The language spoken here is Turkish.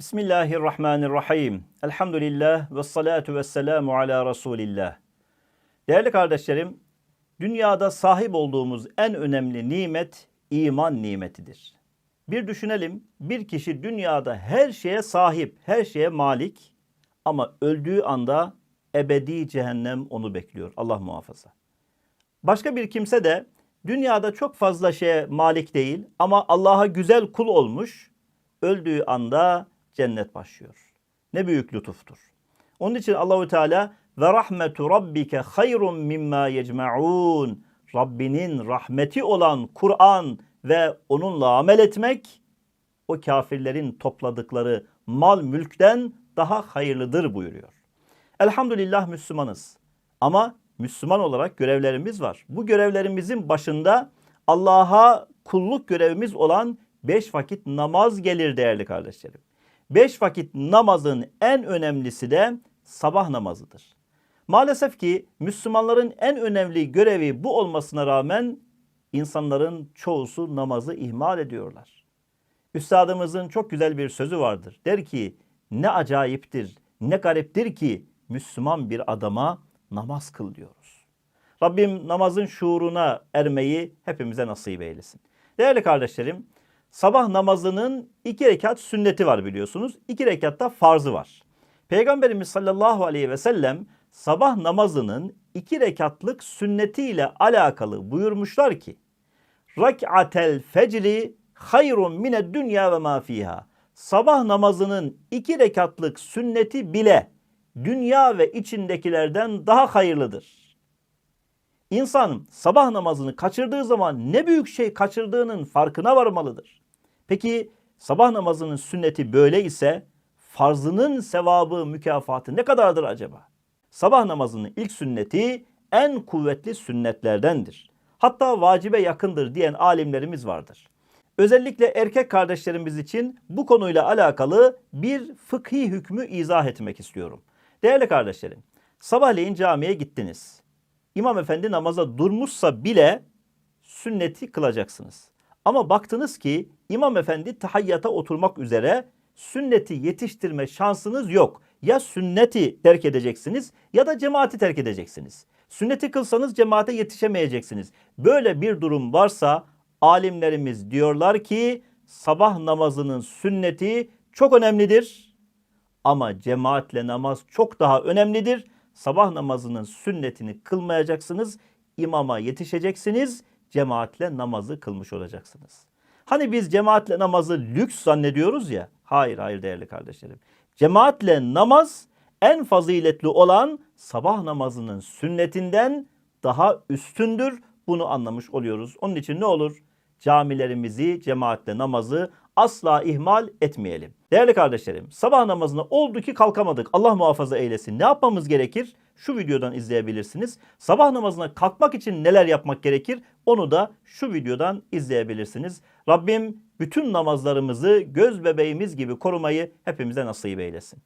Bismillahirrahmanirrahim. Elhamdülillah ve salatu ve selamu ala Resulillah. Değerli kardeşlerim, dünyada sahip olduğumuz en önemli nimet iman nimetidir. Bir düşünelim, bir kişi dünyada her şeye sahip, her şeye malik ama öldüğü anda ebedi cehennem onu bekliyor. Allah muhafaza. Başka bir kimse de dünyada çok fazla şeye malik değil ama Allah'a güzel kul olmuş, öldüğü anda cennet başlıyor. Ne büyük lütuftur. Onun için Allahu Teala ve rahmetu rabbike hayrun mimma yecmaun. Rabbinin rahmeti olan Kur'an ve onunla amel etmek o kafirlerin topladıkları mal mülkten daha hayırlıdır buyuruyor. Elhamdülillah Müslümanız. Ama Müslüman olarak görevlerimiz var. Bu görevlerimizin başında Allah'a kulluk görevimiz olan beş vakit namaz gelir değerli kardeşlerim. Beş vakit namazın en önemlisi de sabah namazıdır. Maalesef ki Müslümanların en önemli görevi bu olmasına rağmen insanların çoğusu namazı ihmal ediyorlar. Üstadımızın çok güzel bir sözü vardır. Der ki ne acayiptir, ne gariptir ki Müslüman bir adama namaz kıl diyoruz. Rabbim namazın şuuruna ermeyi hepimize nasip eylesin. Değerli kardeşlerim, sabah namazının iki rekat sünneti var biliyorsunuz. İki rekatta farzı var. Peygamberimiz sallallahu aleyhi ve sellem sabah namazının iki rekatlık sünnetiyle alakalı buyurmuşlar ki Rak'atel fecri hayrun mine dünya ve ma fiha. Sabah namazının iki rekatlık sünneti bile dünya ve içindekilerden daha hayırlıdır. İnsan sabah namazını kaçırdığı zaman ne büyük şey kaçırdığının farkına varmalıdır. Peki sabah namazının sünneti böyle ise farzının sevabı, mükafatı ne kadardır acaba? Sabah namazının ilk sünneti en kuvvetli sünnetlerdendir. Hatta vacibe yakındır diyen alimlerimiz vardır. Özellikle erkek kardeşlerimiz için bu konuyla alakalı bir fıkhi hükmü izah etmek istiyorum. Değerli kardeşlerim, sabahleyin camiye gittiniz. İmam efendi namaza durmuşsa bile sünneti kılacaksınız. Ama baktınız ki İmam efendi tahayyata oturmak üzere sünneti yetiştirme şansınız yok. Ya sünneti terk edeceksiniz ya da cemaati terk edeceksiniz. Sünneti kılsanız cemaate yetişemeyeceksiniz. Böyle bir durum varsa alimlerimiz diyorlar ki sabah namazının sünneti çok önemlidir. Ama cemaatle namaz çok daha önemlidir. Sabah namazının sünnetini kılmayacaksınız. İmama yetişeceksiniz. Cemaatle namazı kılmış olacaksınız. Hani biz cemaatle namazı lüks zannediyoruz ya. Hayır hayır değerli kardeşlerim. Cemaatle namaz en faziletli olan sabah namazının sünnetinden daha üstündür. Bunu anlamış oluyoruz. Onun için ne olur? Camilerimizi, cemaatle namazı asla ihmal etmeyelim. Değerli kardeşlerim, sabah namazına oldu ki kalkamadık. Allah muhafaza eylesin. Ne yapmamız gerekir? Şu videodan izleyebilirsiniz. Sabah namazına kalkmak için neler yapmak gerekir? Onu da şu videodan izleyebilirsiniz. Rabbim bütün namazlarımızı göz bebeğimiz gibi korumayı hepimize nasip eylesin.